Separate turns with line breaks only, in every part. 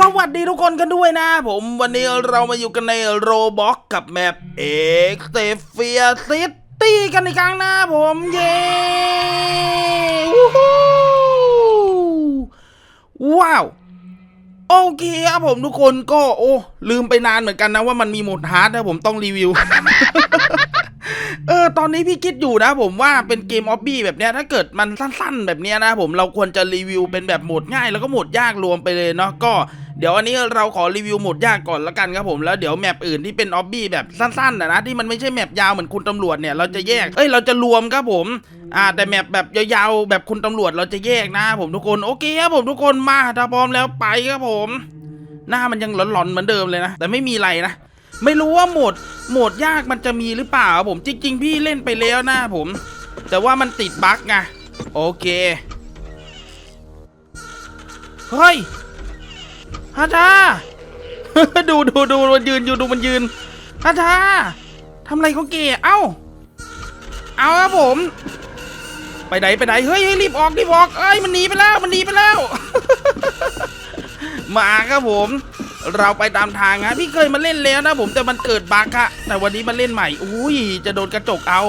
สวัสดีทุกคนกันด้วยนะผมวันนี้เรามาอยู่กันในโรบ็อกกับแมปเอ็กเซเฟียซิตี้กันอีกครั้งนะผมเย้วู้ฮู้ว้าวโอเคครับผมทุกคนก็โอ้ลืมไปนานเหมือนกันนะว่ามันมีโหมดฮาร์ดนะผมต้องรีวิว เออตอนนี้พี่คิดอยู่นะผมว่าเป็นเกมออบบี้แบบเนี้ยถ้าเกิดมันสั้นๆ แบบเนี้ยนะผมเราควรจะรีวิวเป็นแบบโหมดง่ายแล้วก็โหมดยากรวมไปเลยเนาะก็ เดี๋ยวอันนี้เราขอรีวิวโหมดยากก่อนละกันครับผมแล้วเดี๋ยวแมปอื่นที่เป็นออบบี้แบบสั้นๆนะนะที่มันไม่ใช่แมปยาวเหมือนคุณตำรวจเนี่ยเราจะแยกเอ้ยเราจะรวมครับผมอ่าแต่แมปแบบยาวๆแบบคุณตำรวจเราจะแยกนะ ผมทุกคนโอเคครับผมทุกคนมาถ้าพร้อมแล้วไปครับผม หน้ามันยังหลอนๆเหมือนเดิมเลยนะแต่ไม่มีไรนะไม่รู้ว่าโหมดโหมดยากมันจะมีหรือเปล่าครับผมจริง ๆ พี่เล่นไปแล้วนะผม แต่ว่ามันติดบั๊กไงโอเคเฮ้ย ฮาจาดูดูดูมันยืนอยู่ดูมันยืนฮาจาทำอะไรเขาเก๋เอ้า เอาครับผม ไปไหนไปไหนเฮ้ยเฮ้ยรีบออกรีบออกเอ้ยมันหนีไปแล้วมันหนีไปแล้ว มาครับผม เราไปตามทางฮะพี่เคยมาเล่นแล้วนะผมแต่มันเกิดบั๊กฮะแต่วันนี้มาเล่นใหม่อุ้ยจะโดนกระจกเอา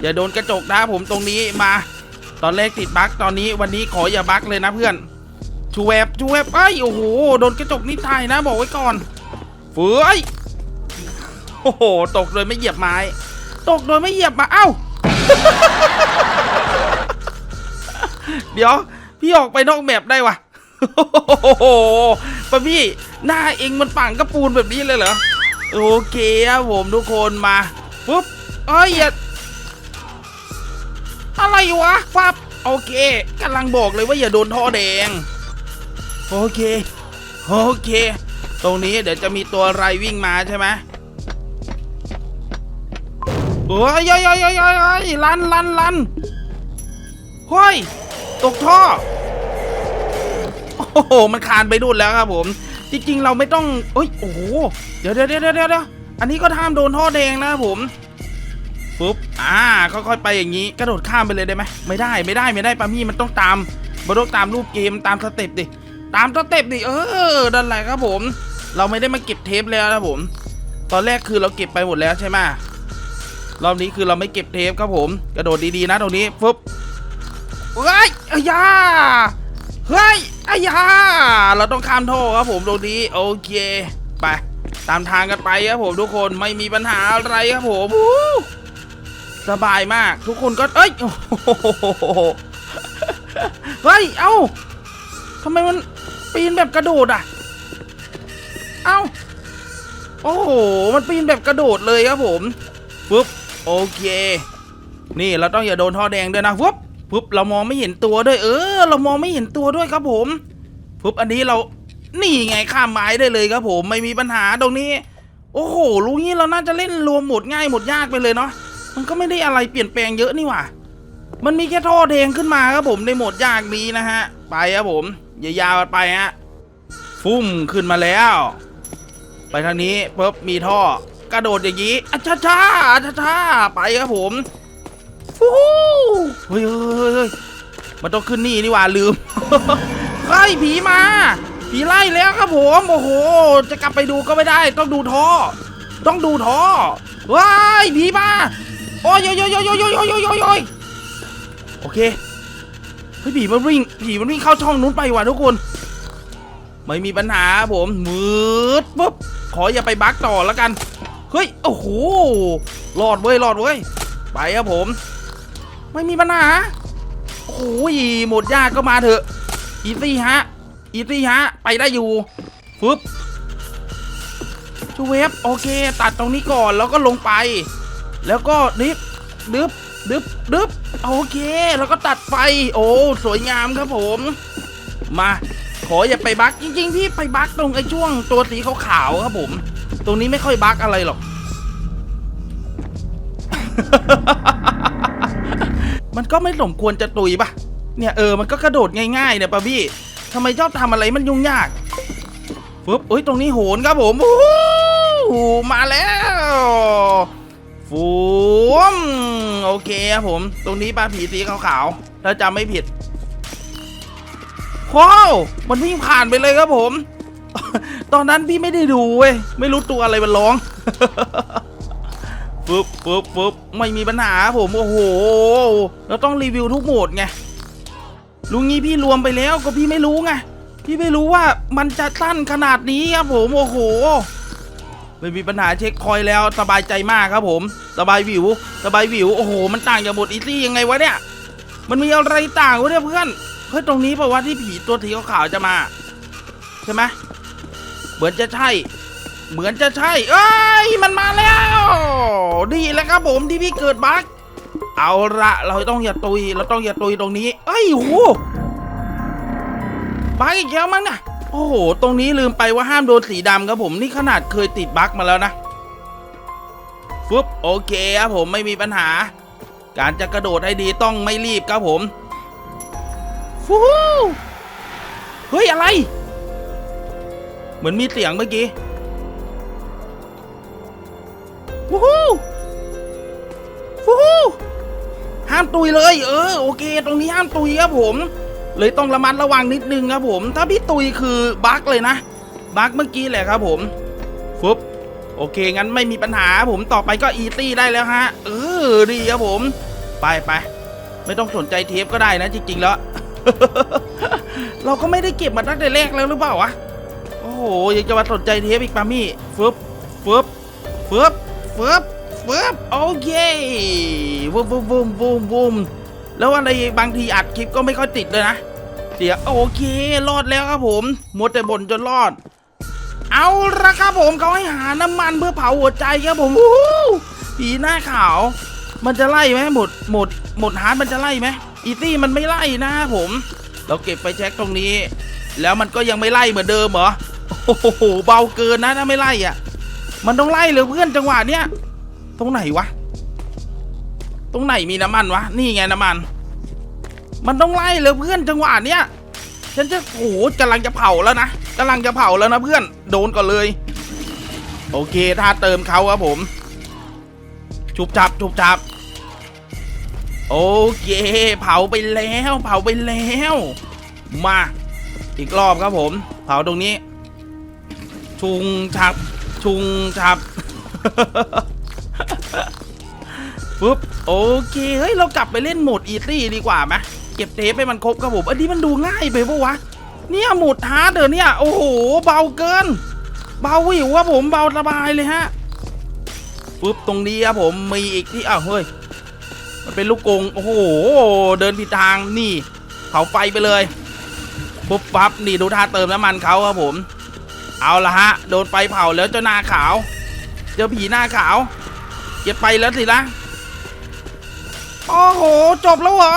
อย่าโดนกระจกนะผมตรงนี้มา ตอนแรกติดบั๊กตอนนี้วันนี้ขออย่าบั๊กเลยนะเพื่อน ชูแวบชูแวบไอ้โอ้โหโดนกระจกนี่ตายนะบอกไว้ก่อนเฟือยโอ้โหตกโดยไม่เหยียบไม้ ตกโดยไม่เหยียบมาเอ้า เดี๋ยว พี่ออกไปนอกแบบได้วะโอ้โหปะพี่หน้าเองมันฝังกระปูนแบบนี้เลยเหรอโอเคครับผมทุกคนมาปุ๊บเอ้ยอย่าอะไรวะฟับโอเคกำลังบอกเลยว่าอย่าโดนท่อแดง โอเค โอเค ตรงนี้เดี๋ยวจะมีตัวอะไรวิ่งมาใช่ไหมโอ้ยยยยยยลันลันลันเฮ้ยตกท่อ โอ้โห มันคานไปดูดแล้วครับผม จริง ๆ เราไม่ต้องเอ้ย โอ้โห เดี๋ยวเดี๋ยวเดี๋ยวเดี๋ยวอันนี้ก็ห้ามโดนท่อแดงนะครับผมปุ๊บ อ่า ค่อยๆไปอย่างนี้ กระโดดข้ามไปเลยได้ไหม ไม่ได้ ไม่ได้ ไม่ได้ปามี่มันต้องตามมันต้องตามรูปเกม ตามสเต็ปดิ ตามสเต็ปดิเออนั่นแหลครับผม เราไม่ได้มาเก็บเทปแล้วนะผม ตอนแรกคือเราเก็บไปหมดแล้วใช่ไหมรอบนี้คือเราไม่เก็บเทปครับผม กระโดดดีๆนะตรงนี้ปุ๊บเฮ้ยอายาเฮ้ยอายาเราต้องข้ามท่อครับผมตรงนี้โอเคไปตามทางกันไปครับผมทุกคนไม่มีปัญหาอะไรครับผมสบายมากทุกคนก็เอ้ยโอ้โหเฮ้ยเอ้าทำไมมัน ปีนแบบกระโดดอะ เอ้า โอ้โห มันปีนแบบกระโดดเลยครับผมปุ๊บ โอเค นี่เราต้องอย่าโดนท่อแดงด้วยนะปุ๊บปุ๊บ เรามองไม่เห็นตัวด้วย เออ เรามองไม่เห็นตัวด้วยครับผมปุ๊บ อันนี้เรา นี่ไงข้ามไม้ได้เลยครับผม ไม่มีปัญหาตรงนี้ โอ้โห รู้งี้เราน่าจะเล่นรวมหมดง่ายหมดยากไปเลยเนาะ มันก็ไม่ได้อะไรเปลี่ยนแปลงเยอะนี่หว่า มันมีแค่ท่อแดงขึ้นมาครับผมในโหมดยากนี้นะฮะ ไปครับผม อย่ายาวไปฮะฟุ้มขึ้นมาแล้ว ไปทางนี้ปุ๊บมีท่อกระโดดอย่างนี้อะช้าช้าช้าช้าไปครับผมฟู้เฮ้ยเฮ้ยมันต้องขึ้นนี่นี่หว่าลืมเฮ้ยผีมา ผีไล่แล้วครับผมโอ้โห จะกลับไปดูก็ไม่ได้ ต้องดูท่อ ต้องดูท่อว้ายผีมาโอ้ยโยโยโยโยโยโยโยโยโยยโอเค ฮ้ยผีมันวิ่งผีมันวิ่งเข้าช่องนู้นไปว่ะทุกคน ไม่มีปัญหาผมมืดปุ๊บขออย่าไปบั๊กต่อแล้วกัน เฮ้ยโอ้โหรอดเว้ยรอดเว้ยไปครับผม ไม่มีปัญหาโอ้โหหมดยากก็มาเถอะอีซี่ฮะอีซี่ฮะไปได้อยู่ฟึบชูเวฟโอเค ตัดตรงนี้ก่อนแล้วก็ลงไป แล้วก็ดิฟดึบดึบดึบ โอเคแล้วก็ตัดไฟ โอ้สวยงามครับผม มาขออย่าไปบักจริง ๆ พี่ไปบักตรงไอ้ช่วงตัวสีขาวๆครับผม ตรงนี้ไม่ค่อยบักอะไรหรอก มันก็ไม่สมควรจะตุยปะเนี่ยเออมันก็กระโดดง่ายๆเนี่ยปะพี่ทำไมชอบทำอะไรมันยุ่งยากฟึบเอ้ยตรงนี้โหนครับผมโอ้โหมาแล้ว ฟูมโอเคครับผม ตรงนี้ปลาผีสีขาวๆถ้าจำไม่ผิดว้าวมันวิ่งผ่านไปเลยครับผม ตอนนั้นพี่ไม่ได้ดูเว้ย ไม่รู้ตัวอะไรมันร้องปึ๊บปึ๊บปึ๊บไม่มีปัญหาผม โอ้โห เราต้องรีวิวทุกโหมดไง ลุงงี้พี่รวมไปแล้วก็พี่ไม่รู้ไง พี่ไม่รู้ว่ามันจะสั้นขนาดนี้ครับผม โอ้โห ไม่มีปัญหาเช็คคอยแล้วสบายใจมากครับผม สบายวิว สบายวิว โอ้โห มันต่างจากโหมดอีซี่ยังไงวะเนี่ย มันมีอะไรต่างวะเนี่ยเพื่อนเฮ้ยตรงนี้เปล่าวะที่ผีตัวสีขาวจะมา ใช่ไหมเหมือนจะใช่ เหมือนจะใช่ เอ้ย มันมาแล้วดีแล้วครับผมที่พี่เกิดบั๊กเอาละเราต้องอย่าตุย เราต้องอย่าตุยตรงนี้ เอ้ยโหบั๊กอีกแล้วมั้งเนี่ย โอ้โห ตรงนี้ลืมไปว่าห้ามโดนสีดำครับผมนี่ขนาดเคยติดบั๊กมาแล้วนะฟึบโอเคครับผมไม่มีปัญหา การจะกระโดดให้ดีต้องไม่รีบครับผมฟูเฮ้ย อะไร เหมือนมีเสียงเมื่อกี้วู้ฮู้วู้ฮู้ห้ามตุยเลย เออ โอเค ตรงนี้ห้ามตุยครับผม เลยต้องระมัดระวังนิดนึงครับผม ถ้าพี่ตุยคือบั๊กเลยนะ บั๊กเมื่อกี้แหละครับผมฟึบโอเค งั้นไม่มีปัญหาผมต่อไปก็อีตี้ได้แล้วฮะ เออดีครับผม ไปไปไม่ต้องสนใจเทปก็ได้นะจริง ๆ แล้ว เราก็ไม่ได้เก็บมาตั้งแต่แรกแล้วหรือเปล่าวะโอ้โหยังจะมาสนใจเทปอีกปามี่ฟึบฟึบฟึบฟึบฟึบโอเควูมวูมวูมวูมวูมแล้วอะไรบางทีอัดคลิปก็ไม่ค่อยติดเลยนะ เดี๋ยวโอเครอดแล้วครับผมหมดแต่บ่นจนรอด เอาละครับผมเขาให้หาน้ำมันเพื่อเผาหัวใจครับผมวู้ผีหน้าขาว มันจะไล่ไหมหมดหมดหมดฮาร์ดมันจะไล่ไหมอีตี้มันไม่ไล่นะผม เราเก็บไฟแช็กตรงนี้ แล้วมันก็ยังไม่ไล่เหมือนเดิมเหรอโอ้โหเบาเกินนะถ้าไม่ไล่อะ มันต้องไล่เลยเพื่อนจังหวะเนี้ยตรงไหนวะ ตรงไหนมีน้ำมันวะ นี่ไงน้ำมัน มันต้องไล่เลยเพื่อนจังหวะเนี้ยฉันจะโอ้โหกำลังจะเผาแล้วนะกำลังจะเผาแล้วนะเพื่อนโดนก่อนเลย โอเคถ้าเติมเขาครับผม ชุบจับชุบจับ โอเค เผาไปแล้ว เผาไปแล้ว มาอีกรอบครับผม เผาตรงนี้ ชุงฉับ ชุงฉับปุ๊บโอเคเฮ้ยเรากลับไปเล่นโหมดอีซี่ดีกว่าไหม เก็บเทปให้มันครบครับผมอันนี้มันดูง่ายไปปะวะเนี่ยหมุดฮาร์ดเดอเนี่ยโอ้โหเบาเกิน เบาวิวว่าผมเบาสบายเลยฮะปุ๊บตรงนี้ครับผมมีอีกที่อ้าวเฮ้ยมันเป็นลูกกงโอ้โหเดินผิดทางนี่เผาไฟไปเลยปุ๊บปั๊บนี่ดูท่าเติมน้ำมันเขาครับผม เอาละฮะ โดนไฟเผาแล้วเจ้าหน้าขาว เจอผีหน้าขาวเก็บไปแล้วสินะโอ้โห จบแล้วเหรอ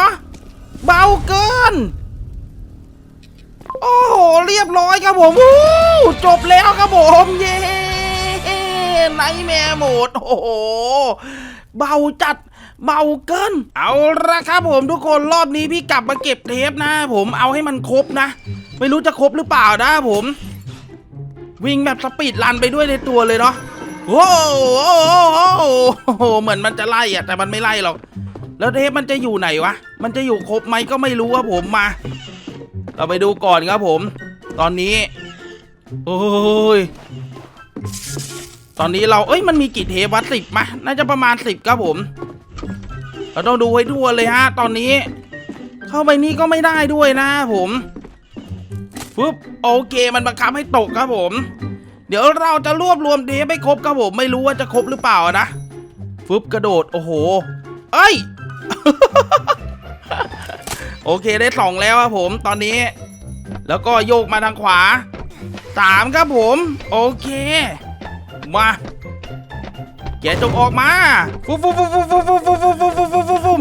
เบาเกิน โอ้โห เรียบร้อยครับผมวู้จบแล้วครับผมเย้ไนแมร์โหมดโอ้โห เบาจัดเบาเกิน เอาละครับผมทุกคนรอบนี้พี่กลับมาเก็บเทปนะผมเอาให้มันครบนะ ไม่รู้จะครบหรือเปล่านะผม วิ่งแบบสปีดรันไปด้วยในตัวเลยเนาะโอ้โหเหมือนมันจะไล่อะแต่มันไม่ไล่หรอก แล้วเทปมันจะอยู่ไหนวะ มันจะอยู่ครบไหมก็ไม่รู้ครับผมมา เราไปดูก่อนครับผม ตอนนี้ โอ้ยตอนนี้เราเอ้ยมันมีกี่เทปวะสิบมะน่าจะประมาณสิบครับผม เราต้องดูให้ทั่วเลยฮะ ตอนนี้ เข้าไปนี่ก็ไม่ได้ด้วยนะผมปึ๊บโอเคมันบังคับให้ตกครับผม เดี๋ยวเราจะรวบรวมเทปให้ครบครับผม ไม่รู้ว่าจะครบหรือเปล่านะฟึบกระโดดโอ้โห เอ้ย โอเคได้สองแล้วครับผมตอนนี้ แล้วก็โยกมาทางขวาสามครับผม โอเค มาแกจงออกมาฟุบฟุบฟุบฟุบฟุบฟุบฟุบฟุบฟุบฟุบฟุบฟุบฟุบ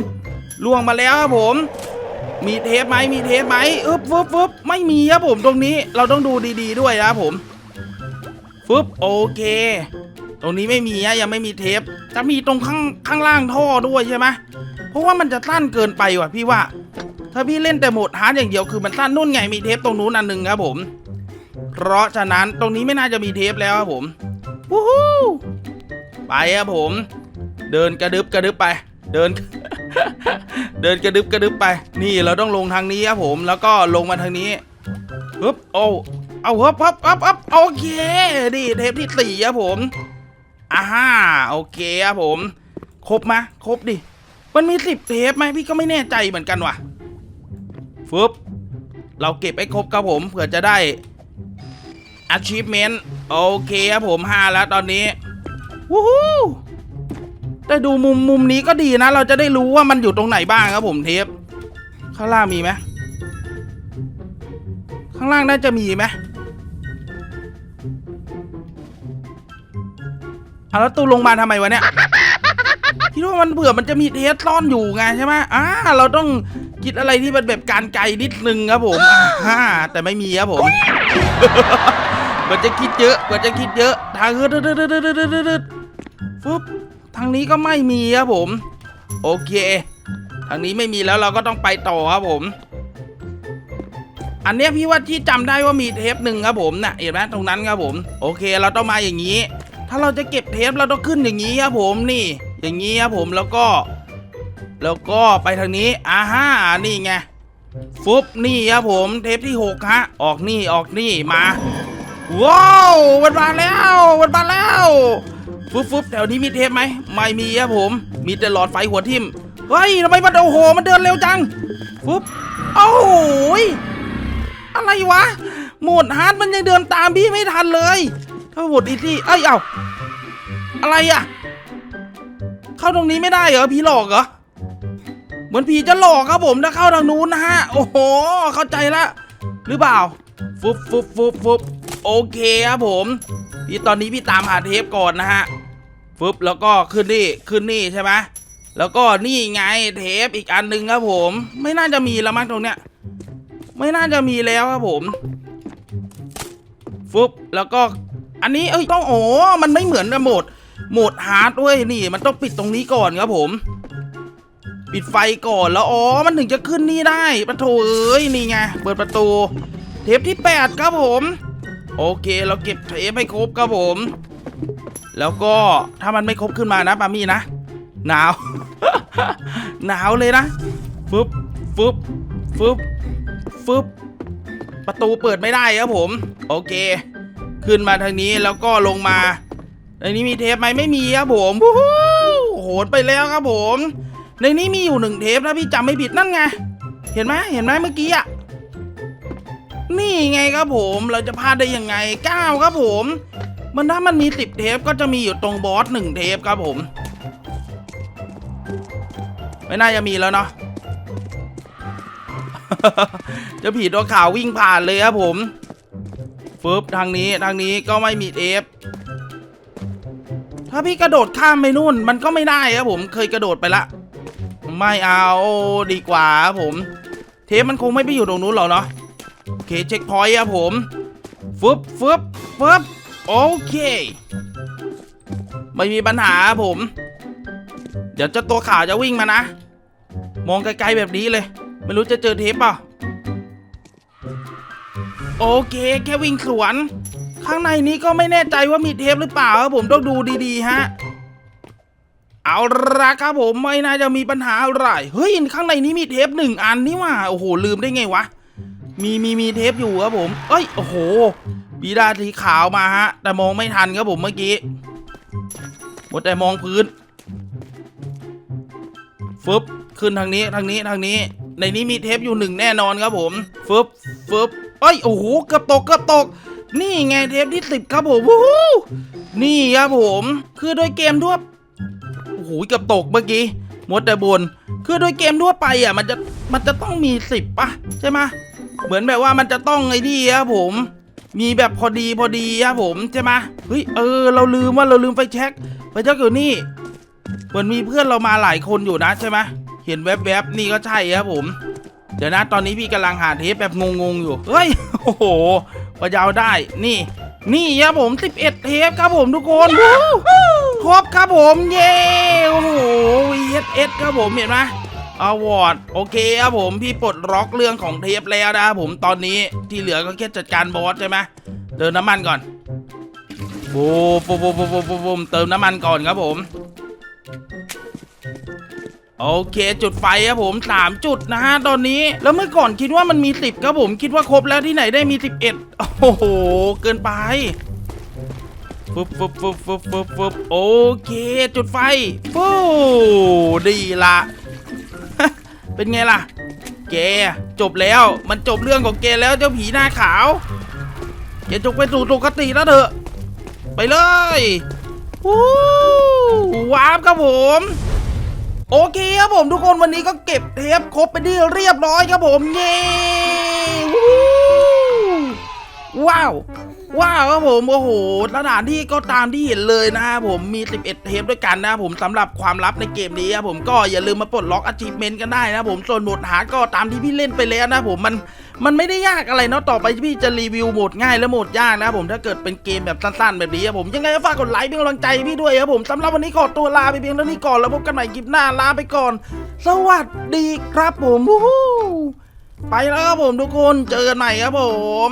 ล่วงมาแล้วครับผม มีเทปไหมมีเทปไหมอึบฟึบฟึบไม่มีครับผมตรงนี้เราต้องดูดีๆด้วยนะครับผมฟึบโอเค ตรงนี้ไม่มีอะยังไม่มีเทป จะมีตรงข้างข้างล่างท่อด้วยใช่ไหม เพราะว่ามันจะสั้นเกินไปว่ะพี่ว่า ถ้าพี่เล่นแต่โหมดฮาร์ดอย่างเดียวคือมันสั้นนู่นไงมีเทปตรงนู้นอันหนึ่งครับผม เพราะฉะนั้นตรงนี้ไม่น่าจะมีเทปแล้วครับผมวู้ฮู้ไปครับผม เดินกระดึบกระดึบไป เดิน เดินกระดึบกระดึบไป นี่เราต้องลงทางนี้ครับผม แล้วก็ลงมาทางนี้ปึ๊บโอ้เอาฮับฮับฮับฮับโอเคดิเทปที่สี่ครับผมอ่าฮ่าโอเคครับผม ครบมะครบดิ มันมีสิบเทปไหมพี่ก็ไม่แน่ใจเหมือนกันว่ะฟึบเราเก็บให้ครบครับผมเผื่อจะได้ achievement โอเคครับผมห้าแล้วตอนนี้วู้ฮู้แต่ดูมุมมุมนี้ก็ดีนะ เราจะได้รู้ว่ามันอยู่ตรงไหนบ้างครับผมเทป ข้างล่างมีไหมข้างล่างน่าจะมีไหมเอาแล้วตูลงมาทำไมวะเนี่ย คิดว่ามันเบื่อมันจะมีเทสซ่อนอยู่ไงใช่ไหมอ่าเราต้องคิดอะไรที่มันแบบการไกลนิดนึงครับผมอ่าแต่ไม่มีครับผมเปิดจะคิดเยอะเปิดจะคิดเยอะทางเออเดดเดดเดดเดดเดดเดดฟึบทางนี้ก็ไม่มีครับผม โอเค ทางนี้ไม่มีแล้วเราก็ต้องไปต่อครับผม อันนี้พี่ว่าที่จำได้ว่ามีเทปหนึ่งครับผมนะ่ะเห็นไหมตรงนั้นครับผม โอเค เราต้องมาอย่างนี้ ถ้าเราจะเก็บเทปเราต้องขึ้นอย่างนี้ครับผมนี่ อย่างนี้ครับผมแล้วก็ แล้วก็ไปทางนี้อ่าฮ่านี่ไงฟุบนี่ครับผมเทปที่หกฮะออกนี่ออกนี่มาว้าวมันมาแล้วมันมาแล้วฟึบฟึบแถวนี้มีเทปไหมไม่มีครับผม มีแต่หลอดไฟหัวทิ่มเฮ้ยทำไมมันโอ้โหมันเดินเร็วจังฟึบโอ้โหยอะไรวะโหมดฮาร์ดมันยังเดินตามพี่ไม่ทันเลยถ้าโหมดอีซี่เอ้ยเอ้าอะไรอะ เข้าตรงนี้ไม่ได้เหรอผีหลอกเหรอเหมือนผีจะหลอกครับผมถ้าเข้าทางนู้นนะฮะโอ้โหเข้าใจละ หรือเปล่าฟึบฟึบฟึบฟึบโอเคครับผมพี่ตอนนี้พี่ตามหาเทปก่อนนะฮะฟึบแล้วก็ขึ้นนี่ขึ้นนี่ใช่ไหมแล้วก็นี่ไงเทปอีกอันหนึ่งครับผม ไม่น่าจะมีแล้วมั้งตรงเนี้ยไม่น่าจะมีแล้วครับผมฟึบแล้วก็อันนี้เอ้ยต้องโอ้มันไม่เหมือนกับโหมด โหมดฮาร์ดเว้ยนี่มันต้องปิดตรงนี้ก่อนครับผม ปิดไฟก่อนแล้วอ๋อมันถึงจะขึ้นนี่ได้ประตูเอ้ยนี่ไงเปิดประตู เทปที่ 8 ครับผม โอเคเราเก็บเทปให้ครบครับผม แล้วก็ถ้ามันไม่ครบขึ้นมานะปามี่นะหนาว หนาวเลยนะฟึบฟึบฟึบฟึบประตูเปิดไม่ได้ครับผม โอเค ขึ้นมาทางนี้แล้วก็ลงมา ในนี้มีเทปไหมไม่มีครับผมโหนไปแล้วครับผม ในนี้มีอยู่หนึ่งเทปนะพี่จำไม่ผิดนั่นไง เห็นไหมเห็นไหมเมื่อกี้อะนี่ไงครับผมเราจะพลาดได้ยังไง9ครับผม มันถ้ามันมี10เทปก็จะมีอยู่ตรงบอส1เทปครับผม ไม่น่าจะมีแล้วเนาะจะผีตัวขาววิ่งผ่านเลยครับผมฟึบทางนี้ทางนี้ก็ไม่มีเทป ถ้าพี่กระโดดข้ามไปนู่น มันก็ไม่ได้ครับผมเคยกระโดดไปละ ไม่เอาดีกว่าครับผม เทปมันคงไม่ไปอยู่ตรงนู้นหรอกเนาะโอเคเช็คพอยต์ครับผมฟึบฟึบฟึบโอเค ไม่มีปัญหาครับผม เดี๋ยวเจ้าตัวขาวจะวิ่งมานะ มองไกลๆแบบนี้เลย ไม่รู้จะเจอเทปเปล่าโอเค แค่วิ่งสวน ข้างในนี้ก็ไม่แน่ใจว่ามีเทปหรือเปล่าครับผมต้องดูดีๆฮะ เอาละครับผมไม่น่าจะมีปัญหาอะไร เฮ้ยข้างในนี้มีเทปหนึ่งอันนี่ว่าโอ้โหลืมได้ไงวะ มีมีมีเทปอยู่ครับผม เอ้ยโอ้โหบีดาสีขาวมาฮะ แต่มองไม่ทันครับผมเมื่อกี้หมดแต่มองพื้นฟึบขึ้นทางนี้ทางนี้ทางนี้ ในนี้มีเทปอยู่หนึ่งแน่นอนครับผมฟึบฟึบเอ้ยโอ้โหเกือบตกเกือบตก นี่ไงเทปที่สิบครับผมวู้นี่ครับผม คือโดยเกมทั่วโอ้โหเกือบตกเมื่อกี้หมดแต่บน คือโดยเกมทั่วไปอะ มันจะมันจะต้องมีสิบปะใช่ไหมเหมือนแบบว่ามันจะต้องไอ้นี่ครับผม มีแบบพอดีพอดีครับผมใช่ไหมเฮ้ยเออ เราลืมว่าเราลืมไฟแช็กไฟแช็กอยู่นี่เหมือนมีเพื่อนเรามาหลายคนอยู่นะใช่ไหมเห็นแวบๆนี่ก็ใช่ครับผม เดี๋ยวนะตอนนี้พี่กำลังหาเทปแบบงงๆอยู่ เฮ้ย โอ้โห พอยาวได้ นี่ นี่ครับผม 11 เทปครับผมทุกคนวู้ครบครับผมเย้โอ้โห VHS ครับผมเห็นไหมอวอร์ดโอเคครับผมพี่ปลดล็อกเรื่องของเทปแล้วนะครับผมตอนนี้ที่เหลือก็แค่จัดการบอสใช่ไหมเติมน้ำมันก่อนบูมบูมบูมบูมบูมบูมเติมน้ำมันก่อนครับผม โอเค จุดไฟครับผมสามจุดนะฮะตอนนี้ แล้วเมื่อก่อนคิดว่ามันมีสิบครับผมคิดว่าครบแล้วที่ไหนได้มีสิบเอ็ดโอ้โห เกินไปฟึบฟึบฟึบฟึบฟึบฟึบโอเค จุดไฟฟูดีละเป็นไงล่ะ แกจบแล้วมันจบเรื่องของแกแล้วเจ้าผีหน้าขาวแกจงไปสู่ปกติแล้วเถอะ ไปเลยวู้ว้าวครับผม โอเคครับผมทุกคนวันนี้ก็เก็บเทปครบไปที่เรียบร้อยครับผมเย้ ว้าว ว้าวครับผมโอ้โหสถานที่ก็ตามที่เห็นเลยนะครับผมมี 11 เทปด้วยกันนะครับผมสำหรับความลับในเกมนี้ครับผมก็อย่าลืมมาปลดล็อก achievement กันได้นะครับผมส่วนหมดหาก็ตามที่พี่เล่นไปแล้วนะครับผมมันมันไม่ได้ยากอะไรเนาะต่อไปพี่จะรีวิวโหมดง่ายและโหมดยากนะครับผมถ้าเกิดเป็นเกมแบบสั้นๆแบบนี้ครับผมยังไงก็ฝากกดไลค์เป็นกำลังใจพี่ด้วยครับผมสำหรับวันนี้ขอตัวลาไปเพียงเท่านี้ก่อนแล้วพบกันใหม่คลิปหน้าลาไปก่อน สวัสดีครับผมไปแล้วครับผมทุกคนเจอกันใหม่ครับผม